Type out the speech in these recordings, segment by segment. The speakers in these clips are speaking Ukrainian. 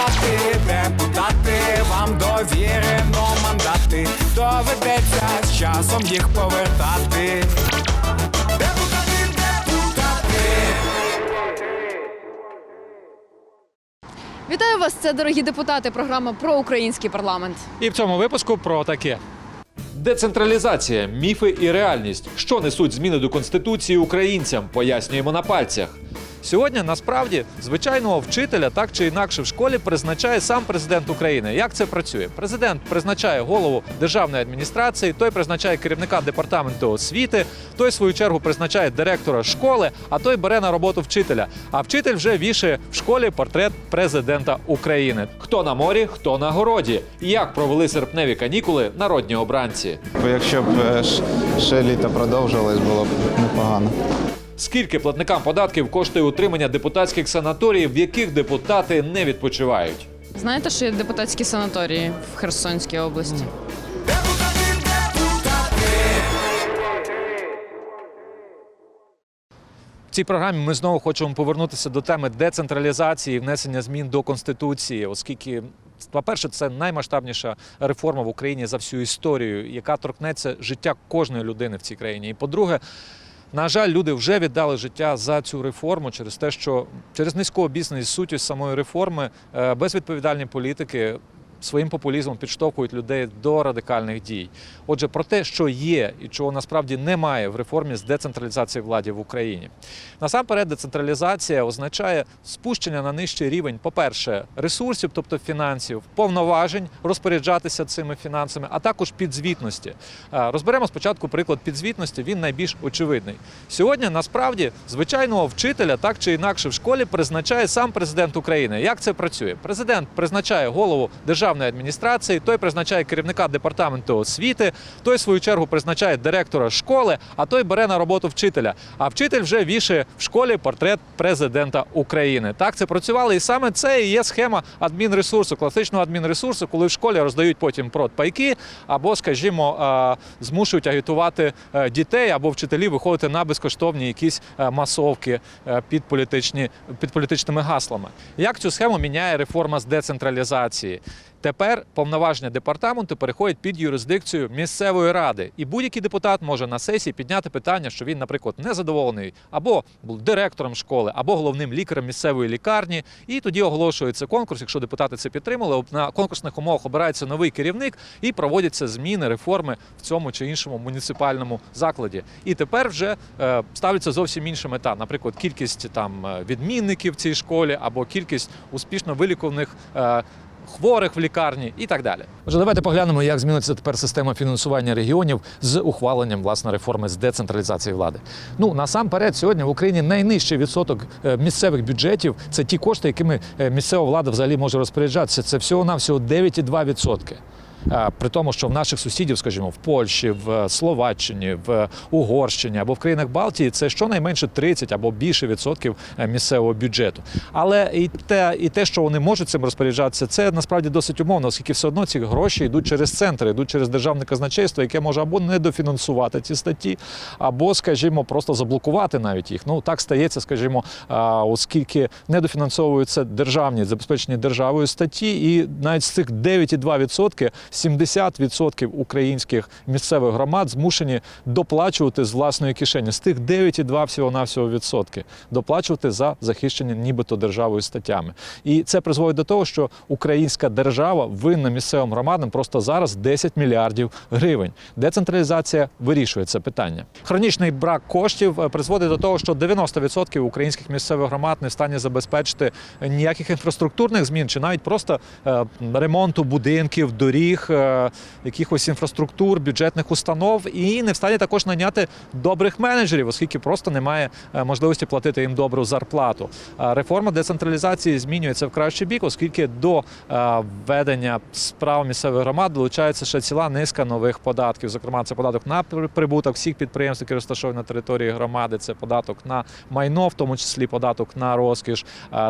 депутати, депутати, вам довірено мандати. Доведеться з часом їх повертати. Депутати, депутати. Вітаю вас, це дорогі депутати. Програма про український парламент. І в цьому випуску про таке. Децентралізація, міфи і реальність. Що несуть зміни до конституції українцям? Пояснюємо на пальцях. Сьогодні насправді звичайного вчителя так чи інакше в школі призначає сам президент України. Як це працює? Президент призначає голову державної адміністрації, той призначає керівника департаменту освіти, той в свою чергу призначає директора школи, а той бере на роботу вчителя. А вчитель вже вішає в школі портрет президента України. Хто на морі, хто на городі. Як провели серпневі канікули народні обранці. Якщо б е, ще літо продовжилось, було б непогано. Скільки платникам податків коштує утримання депутатських санаторіїв, в яких депутати не відпочивають? Знаєте, що є депутатські санаторії в Херсонській області? В цій програмі ми знову хочемо повернутися до теми децентралізації, і внесення змін до конституції, оскільки. По-перше, це наймасштабніша реформа в Україні за всю історію, яка торкнеться життя кожної людини в цій країні. І по-друге, на жаль, люди вже віддали життя за цю реформу через те, що через низького бізнесу суті самої реформи е, безвідповідальні політики своїм популізмом підштовхують людей до радикальних дій. Отже, про те, що є і чого насправді немає в реформі з децентралізації влади в Україні. Насамперед, децентралізація означає спущення на нижчий рівень, по-перше, ресурсів, тобто фінансів, повноважень розпоряджатися цими фінансами, а також підзвітності. Е, Розберемо спочатку приклад підзвітності. Він найбільш очевидний. Сьогодні насправді звичайного вчителя так чи інакше в школі призначає сам президент України. Як це працює? Президент призначає голову державної адміністрації, той призначає керівника департаменту освіти, той в свою чергу призначає директора школи, а той бере на роботу вчителя. А вчитель вже вішає в школі портрет президента України. Так це працювало, і саме це і є схема адмінресурсу, класичного адмінресурсу, коли в школі роздають потім продпайки, або, скажімо, змушують агітувати е, дітей або вчителів виходити на безкоштовні якісь е, масовки е, під політичні під політичними гаслами. Як цю схему міняє реформа з децентралізації? Тепер повноваження департаменту переходять під юрисдикцію місцевої ради, і будь-який депутат може на сесії підняти питання, що він, наприклад, незадоволений або був директором школи, або головним лікарем місцевої лікарні. І тоді оголошується конкурс. Якщо депутати це підтримали, на конкурсних умовах обирається новий керівник і проводяться зміни, реформи в цьому чи іншому муніципальному закладі. І тепер вже е, ставляться зовсім інша мета. Наприклад, кількість там е, відмінників в цій школі або кількість успішно вилікуваних. е, Хворих в лікарні і так далі. Отже, давайте поглянемо, як зміниться тепер система фінансування регіонів з ухваленням власне реформи з децентралізації влади. Ну насамперед, сьогодні в Україні найнижчий відсоток е, місцевих бюджетів це ті кошти, якими е, місцева влада взагалі може розпоряджатися. Це всього навсього 9,2%. При тому, що в наших сусідів, скажімо, в Польщі, в Словаччині, в Угорщині або в країнах Балтії це щонайменше 30 або більше відсотків е, місцевого бюджету. Але і те, і те, що вони можуть цим розпоряджатися, це насправді досить умовно, оскільки все одно ці гроші йдуть через центри, йдуть через державне казначейство, яке може або недофінансувати ці статті, або, скажімо, просто заблокувати навіть їх. Ну так стається, скажімо, оскільки недофінансовуються державні забезпечені державою статті, і навіть з цих 9,2% 70% українських місцевих громад змушені доплачувати з власної кишені. З тих 9,2 всього навсього відсотки доплачувати за захищення нібито державою статтями. І це призводить до того, що українська держава винна місцевим громадам просто зараз 10 мільярдів гривень. Децентралізація вирішує це питання. Хронічний брак коштів е, призводить до того, що 90% українських місцевих громад не в стані забезпечити ніяких інфраструктурних змін чи навіть просто е, ремонту будинків, доріг, е, якихось інфраструктур, бюджетних установ, і не в стані також наняти добрих менеджерів, оскільки просто немає е, можливості платити їм добру зарплату. Е, Реформа децентралізації змінюється в кращий бік, оскільки до введення справ місцевих громад долучається ще ціла низка нових податків. Зокрема, це податок на прибуток всіх підприємств, які розташовані на території громади. Це податок на майно, в тому числі податок на розкіш.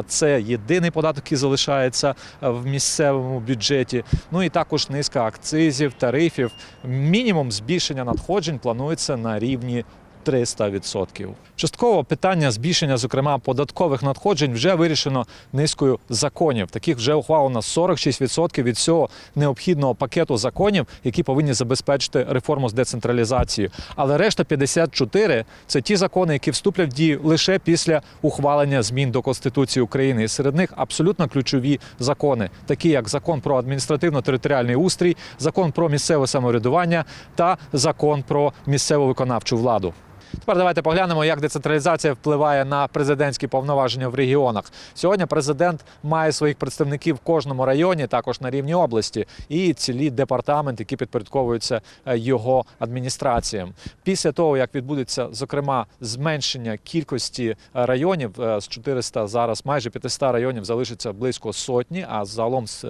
Це єдиний податок, який залишається в місцевому бюджеті. Ну і також низка акцизів, тарифів. Мінімум збільшення надходжень планується на рівні 300%. Частково питання збільшення, зокрема, податкових надходжень вже вирішено низкою законів. Таких вже ухвалено 46% від всього необхідного пакету законів, які повинні забезпечити реформу з децентралізацією. Але решта 54 – це ті закони, які вступлять в дію лише після ухвалення змін до Конституції України. І серед них абсолютно ключові закони, такі як закон про адміністративно-територіальний устрій, закон про місцеве самоврядування та закон про місцеву виконавчу владу. Тепер давайте поглянемо, як децентралізація впливає на президентські повноваження в регіонах. Сьогодні президент має своїх представників в кожному районі, також на рівні області, і цілі департаменти, які підпорядковуються е, його адміністраціям. Після того, як відбудеться зокрема зменшення кількості е, районів е, з 400 зараз майже 500 районів залишиться близько сотні, а загалом з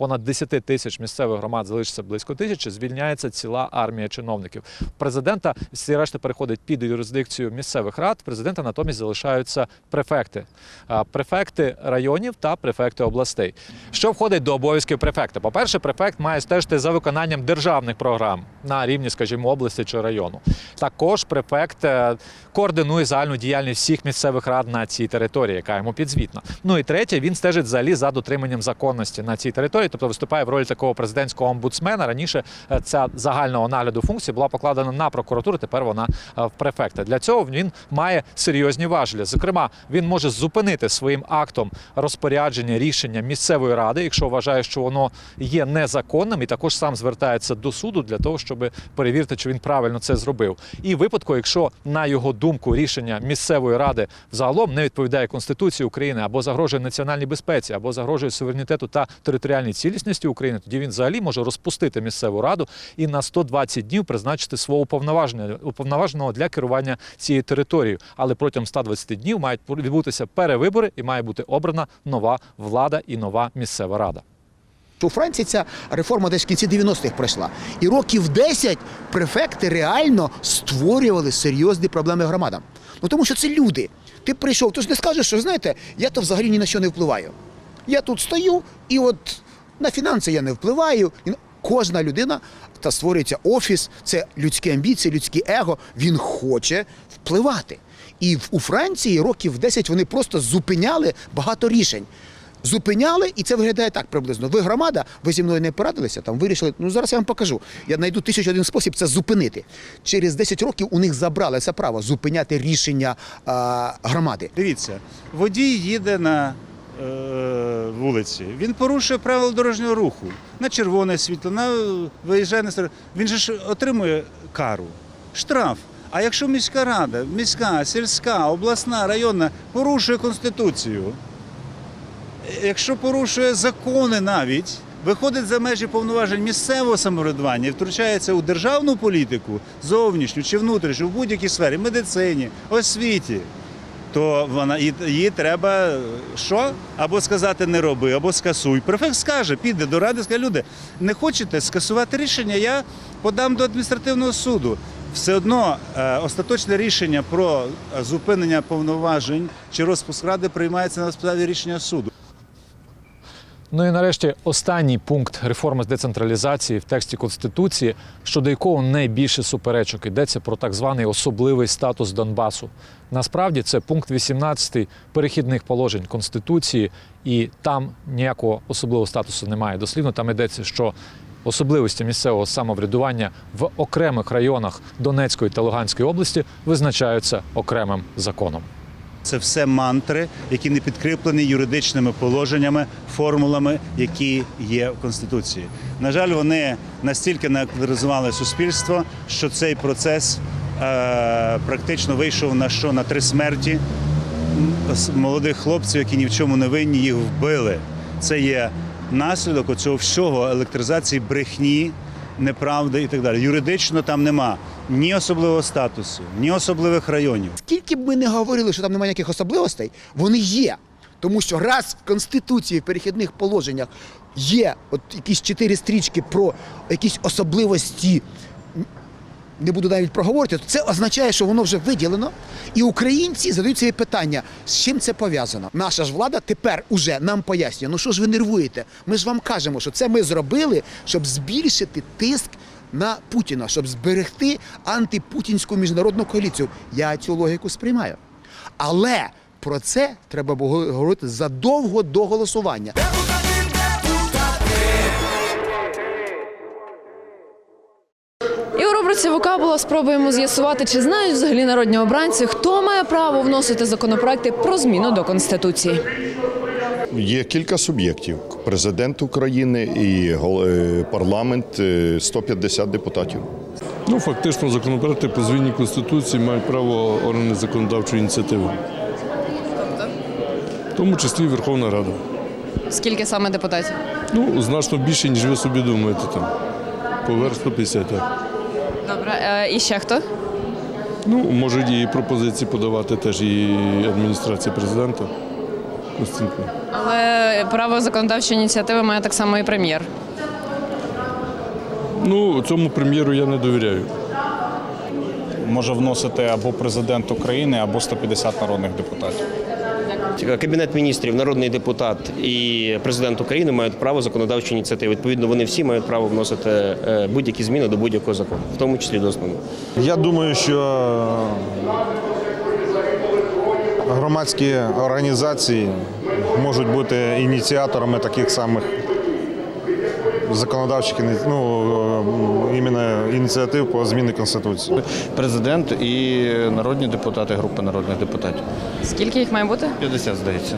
понад 10 тисяч місцевих громад залишиться близько тисячі. Звільняється ціла армія чиновників. Президента всі решта переходить під юрисдикцію місцевих рад. Президента натомість залишаються префекти, префекти районів та префекти областей. Що входить до обов'язків префекта? По-перше, префект має стежити за виконанням державних програм на рівні, скажімо, області чи району. Також префект е, координує загальну діяльність всіх місцевих рад на цій території, яка йому підзвітна. Ну і третє, він стежить взагалі за дотриманням законності на цій території, тобто виступає в ролі такого президентського омбудсмена. Раніше е, ця загального нагляду функції була покладена на прокуратуру. Тепер вона е, в префекта. Для цього він має серйозні важелі. Зокрема, він може зупинити своїм актом розпорядження рішення місцевої ради, якщо вважає, що воно є незаконним, і також сам звертається до суду для того, щоб перевірити, чи він правильно це зробив. І випадку, якщо на його думку рішення місцевої ради взагалом не відповідає Конституції України або загрожує національній безпеці, або загрожує суверенітету та територіальній цілісності України, тоді він взагалі може розпустити місцеву раду і на 120 днів призначити свого уповноваженого для керування цією територією. Але протягом 120 днів мають відбутися перевибори і має бути обрана нова влада і нова місцева рада. У Франції ця реформа десь в кінці 90-х пройшла. І років 10 префекти реально створювали серйозні проблеми громадам. Ну тому що це люди. Ти прийшов, ти ж не скажеш, що знаєте, я то взагалі ні на що не впливаю. Я тут стою, і от на фінанси я не впливаю. Кожна людина та створюється офіс, це людські амбіції, людське его. Він хоче впливати. І у Франції років 10 вони просто зупиняли багато рішень. Зупиняли, і це виглядає так приблизно. Ви громада, ви зі мною не порадилися, там вирішили. Ну зараз я вам покажу. Я знайду тисячу один спосіб це зупинити. Через 10 років у них забрали це право зупиняти рішення а, громади. Дивіться, водій їде на е, вулиці. Він порушує правила дорожнього руху на червоне світло, на виїжджає на сторону. Він же ж отримує кару, штраф. А якщо міська рада, міська, сільська, обласна, районна порушує конституцію, якщо порушує закони навіть, виходить за межі повноважень місцевого самоврядування і втручається у державну політику, зовнішню чи внутрішню, в будь-якій сфері, медицині, освіті, то вона її треба що? Або сказати не роби, або скасуй. Префект скаже, піде до ради, скаже, люди, не хочете скасувати рішення, я подам до адміністративного суду. Все одно е, остаточне рішення про зупинення повноважень чи розпуск ради приймається на підставі рішення суду. Ну і нарешті останній пункт реформи з децентралізації в тексті Конституції, щодо якого найбільше суперечок йдеться про так званий особливий статус Донбасу. Насправді це пункт 18 перехідних положень Конституції, і там ніякого особливого статусу немає. Дослівно там йдеться, що особливості місцевого самоврядування в окремих районах Донецької та Луганської області визначаються окремим законом. Це все мантри, які не підкріплені юридичними положеннями, формулами, які є в Конституції. На жаль, вони настільки неактивізували суспільство, що цей процес е, практично вийшов на що на три смерті молодих хлопців, які ні в чому не винні, їх вбили. Це є наслідок цього всього електризації брехні, неправди і так далі. Юридично там нема ні особливого статусу, ні особливих районів. Скільки б ми не говорили, що там немає ніяких особливостей, вони є. Тому що раз в Конституції в перехідних положеннях є от якісь чотири стрічки про якісь особливості, не буду навіть проговорити, то це означає, що воно вже виділено. І українці задають собі питання, з чим це пов'язано. Наша ж влада тепер уже нам пояснює, ну що ж ви нервуєте? Ми ж вам кажемо, що це ми зробили, щоб збільшити тиск на Путіна, щоб зберегти антипутінську міжнародну коаліцію. Я цю логіку сприймаю. Але про це треба говорити задовго до голосування. І у рубриці «Вокабула» спробуємо з'ясувати, чи знають взагалі народні обранці, хто має право вносити законопроекти про зміну до конституції. Є кілька суб'єктів: президент України і е, парламент, е, 150 депутатів. Ну, фактично, законопроекти по зміні Конституції мають право органи законодавчої ініціативи. В тому числі Верховна Рада. Скільки саме депутатів? Ну, значно більше, ніж ви собі думаєте там. Поверх 150. Так. Добре, е, і ще хто? Ну, можуть і пропозиції подавати теж і адміністрація президента. Костенко. Але право законодавчої ініціативи має так само і прем'єр. Ну, цьому прем'єру я не довіряю. може вносити або президент України, або 150 народних депутатів. Кабінет міністрів, народний депутат і президент України мають право законодавчої ініціативи. Відповідно, вони всі мають право вносити е, будь-які зміни до будь-якого закону, в тому числі до основного. Я думаю, що громадські організації можуть бути ініціаторами таких самих законодавчих ну, іменно ініціатив по зміні Конституції. президент і народні депутати, група народних депутатів. Скільки їх має бути? 50, здається.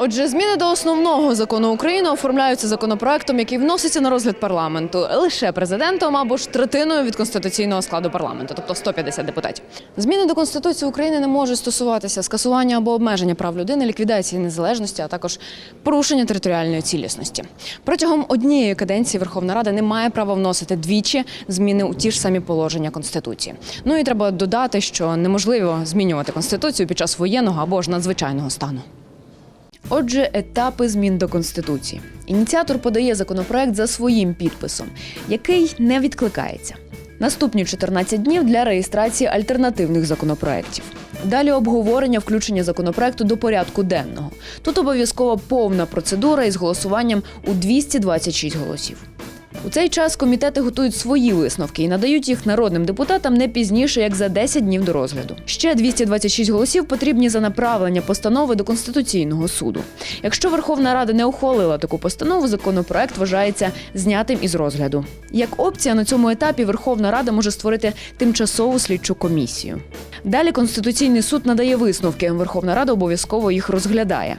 Отже, зміни до основного закону України оформляються законопроектом, який вноситься на розгляд парламенту лише президентом або ж третиною від конституційного складу парламенту, тобто 150 депутатів. Зміни до конституції України не можуть стосуватися скасування або обмеження прав людини, ліквідації незалежності, а також порушення територіальної цілісності. Протягом однієї каденції Верховна Рада не має права вносити двічі зміни у ті ж самі положення конституції. Ну і треба додати, що неможливо змінювати конституцію під час воєнного або ж надзвичайного стану. Отже, етапи змін до конституції. Ініціатор подає законопроект за своїм підписом, який не відкликається. Наступні 14 днів для реєстрації альтернативних законопроєктів. Далі обговорення включення законопроекту до порядку денного. Тут обов'язково повна процедура із голосуванням у 226 голосів. У цей час комітети готують свої висновки і надають їх народним депутатам не пізніше, як за 10 днів до розгляду. Ще 226 голосів потрібні за направлення постанови до Конституційного суду. Якщо Верховна Рада не ухвалила таку постанову, законопроект вважається знятим із розгляду. Як опція на цьому етапі Верховна Рада може створити тимчасову слідчу комісію. Далі Конституційний суд надає висновки. Верховна Рада обов'язково їх розглядає.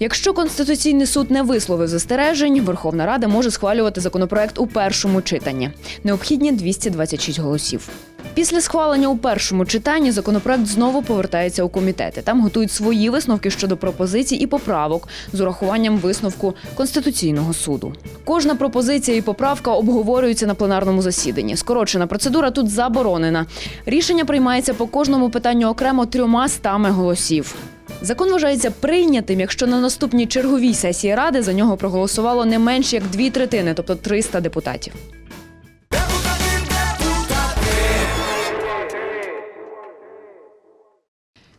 Якщо Конституційний суд не висловив застережень, Верховна Рада може схвалювати законопроект у першому читанні. Необхідні 226 голосів. Після схвалення у першому читанні законопроект знову повертається у комітети. Там готують свої висновки щодо пропозицій і поправок з урахуванням висновку Конституційного суду. Кожна пропозиція і поправка обговорюється на пленарному засіданні. Скорочена процедура тут заборонена. Рішення приймається по кожному питанню окремо трьома стами голосів. Закон вважається прийнятим, якщо на наступній черговій сесії ради за нього проголосувало не менш як дві третини, тобто 300 депутатів.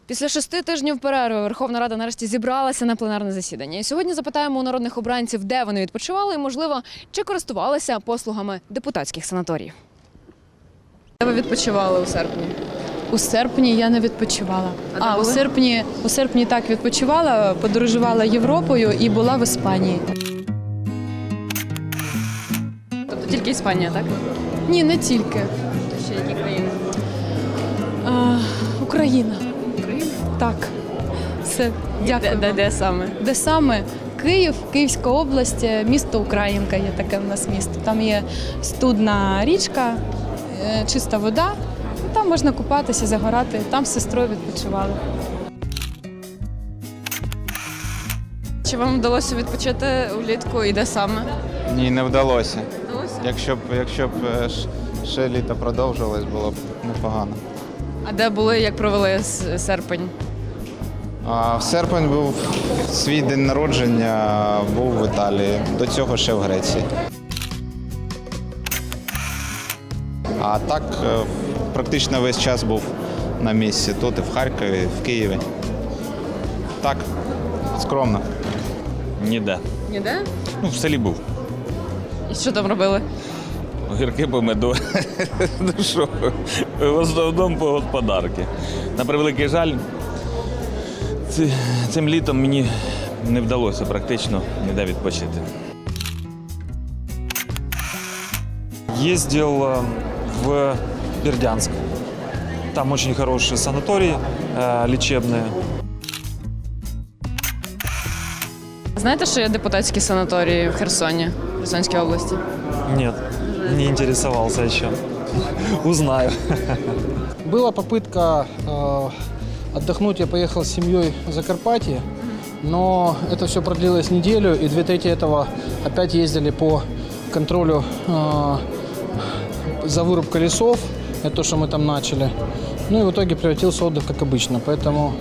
Після шести тижнів перерви Верховна Рада нарешті зібралася на пленарне засідання. І сьогодні запитаємо у народних обранців, де вони відпочивали, і можливо, чи користувалися послугами депутатських санаторіїв. Де ви відпочивали у серпні? У серпні я не відпочивала. А А, у серпні у серпні так відпочивала, подорожувала Європою і була в Іспанії. Тобто тільки Іспанія, так? Ні, не тільки. Ще які країни? А, Україна. Так. Все, дякую. Де, де, де саме? Де саме? Київ, Київська область, е, місто Українка є таке в нас місто. Там є студна річка, е, чиста вода. Там можна купатися, загорати. Там з сестрою відпочивали. Чи вам вдалося відпочити влітку і де саме? Ні, не вдалося. Вдалося? Якщо б, якщо б е, ще літо продовжилось, було б непогано. А де були, як провели серпень? А в серпень був свій день народження, був в Італії, до цього ще в Греції. А так е, практично весь час був на місці. Тут і в Харкові, і в Києві. Так, скромно. Ніде. Ніде? Ну, в селі був. І що там робили? огірки помидори. ну що, в основному по господарки. На превеликий жаль, цим літом мені не вдалося практично ніде відпочити. Ездил э, в Бердянск. Там очень хорошие санатории э, лечебные. Знаєте, що є депутатські санаторії в Херсоні, в Херсонській області? Нет, не интересовался еще. Узнаю. Была попытка э, отдохнуть, я поехал с семьей в Закарпатье, но это все продлилось неделю, и две трети этого опять ездили по контролю э, за вырубкой лесов, это то, что мы там начали. Ну и в итоге превратился в отдых, как обычно. Поэтому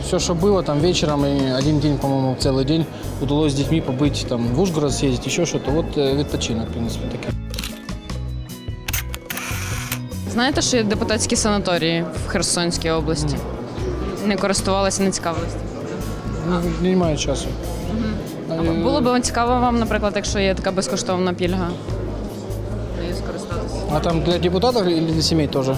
все, что было там вечером и один день, по-моему, целый день удалось с детьми побыть, там в Ужгород съездить, еще что-то. Вот э, відпочинок, в принципе, такой. Знаєте, що є депутатські санаторії в Херсонській області? Не користувалися, не цікавилися. Не, не маю часу. Э, Було б цікаво вам, наприклад, якщо є така безкоштовна пільга. нею скористатися. А там для депутатов или для семей тоже?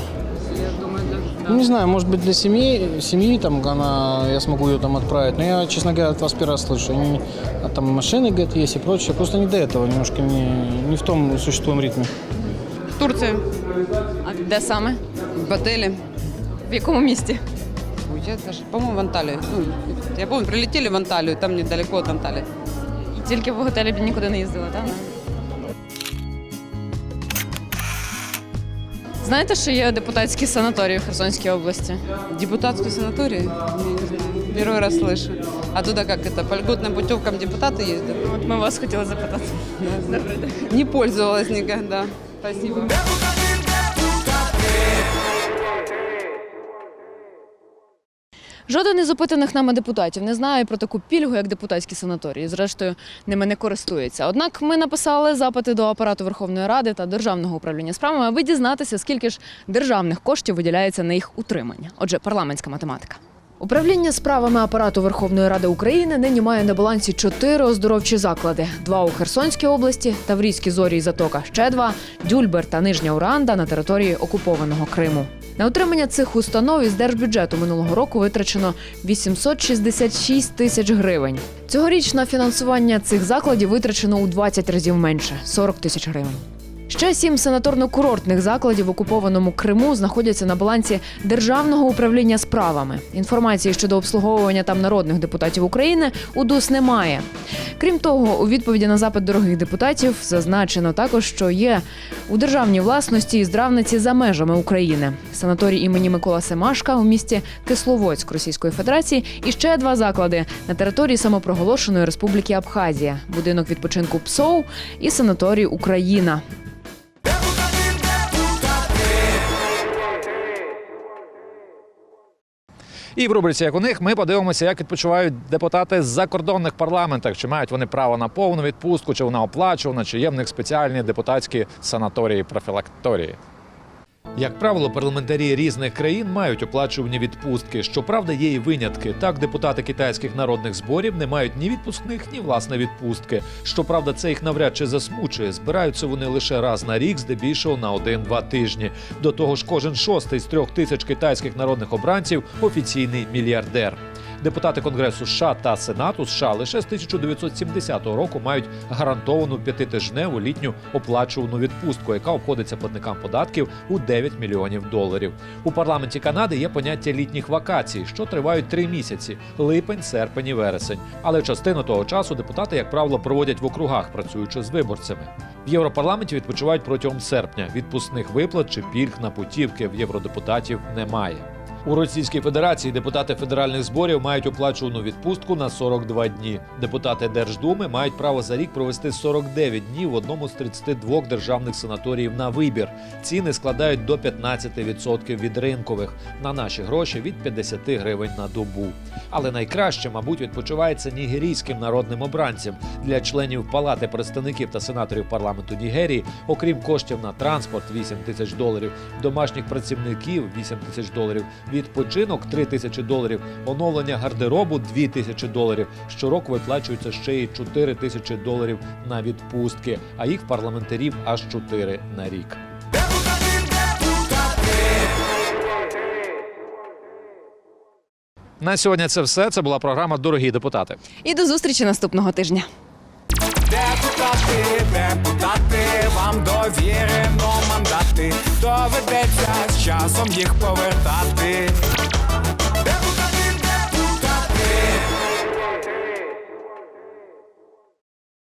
Ну, не знаю, может быть для семьи, семьи там она, я смогу ее там отправить. Но я, честно говоря, от вас первый раз слышу. Они, а там машины, говорят, есть и прочее. Просто не до этого, немножко не, не в том существуем ритме. Турция. А де саме? В отеле. В якому місті? Ой, Я даже, по-моему, в Анталию. Ну, я помню, прилетели в Анталию, там недалеко от Анталии. І тільки в готелі б нікуди не їздила, так? Знаєте, що є депутатські санаторії в Херсонській області? Депутатский санаторий? Я не знаю. Первый раз слышу. А туда как это, по льготным путевкам депутаты ездят? От ми вас хотіли запитати. Не пользовалась никогда. Спасибо. Жоден із опитаних нами депутатів не знає про таку пільгу, як депутатські санаторії. Зрештою, ними не користується. Однак ми написали запити до апарату Верховної Ради та Державного управління справами, аби дізнатися, скільки ж державних коштів виділяється на їх утримання. Отже, парламентська математика. Управління справами апарату Верховної Ради України нині має на балансі чотири оздоровчі заклади: два у Херсонській області, Таврійські зорі і затока, ще два Дюльбер та Нижня Уранда на території окупованого Криму. На утримання цих установ із держбюджету минулого року витрачено 866 тисяч гривень. Цьогоріч на фінансування цих закладів витрачено у 20 разів менше 40 тисяч гривень. Ще сім санаторно-курортних закладів в окупованому Криму знаходяться на балансі Державного управління справами. Інформації щодо обслуговування там народних депутатів України у ДУС немає. Крім того, у відповіді на запит дорогих депутатів зазначено також, що є у державній власності і здравниці за межами України. Санаторій імені Микола Семашка у місті Кисловодськ Російської Федерації і ще два заклади на території самопроголошеної Республіки Абхазія, будинок відпочинку ПСОУ і санаторій Україна. І в рубриці як у них ми подивимося, як відпочивають депутати з закордонних парламентах. Чи мають вони право на повну відпустку, чи вона оплачувана, чи є в них спеціальні депутатські санаторії профілакторії. Як правило, парламентарі різних країн мають оплачувані відпустки. Щоправда, є і винятки. Так, депутати китайських народних зборів не мають ні відпускних, ні власне відпустки. Щоправда, це їх навряд чи засмучує. Збираються вони лише раз на рік, здебільшого на один-два тижні. До того ж, кожен шостий з трьох тисяч китайських народних обранців офіційний мільярдер. Депутати Конгресу США та Сенату США лише з 1970 року мають гарантовану п'ятитижневу літню оплачувану відпустку, яка обходиться платникам податків у 9 мільйонів доларів. У парламенті Канади є поняття літніх вакацій, що тривають три місяці: липень, серпень і вересень. Але частину того часу депутати, як правило, проводять в округах, працюючи з виборцями. В Європарламенті відпочивають протягом серпня. Відпускних виплат чи пільг на путівки в євродепутатів немає. У Російській Федерації депутати федеральних зборів мають оплачувану відпустку на 42 дні. Депутати Держдуми мають право за рік провести 49 днів в одному з 32 державних санаторіїв на вибір. Ціни складають до 15% від ринкових. На наші гроші від 50 гривень на добу. Але найкраще, мабуть, відпочивається нігерійським народним обранцям для членів Палати представників та сенаторів парламенту Нігерії, окрім коштів на транспорт 8 тисяч доларів, домашніх працівників 8 тисяч доларів, відпочинок 3 тисячі доларів, оновлення гардеробу 2 тисячі доларів. Щороку виплачується ще й 4 тисячі доларів на відпустки, а їх парламентарів аж 4 на рік. На сьогодні це все. Це була програма Дорогі депутати. І до зустрічі наступного тижня. Депутати, депутати, вам довірено мандати. Доведеться з часом їх повертати.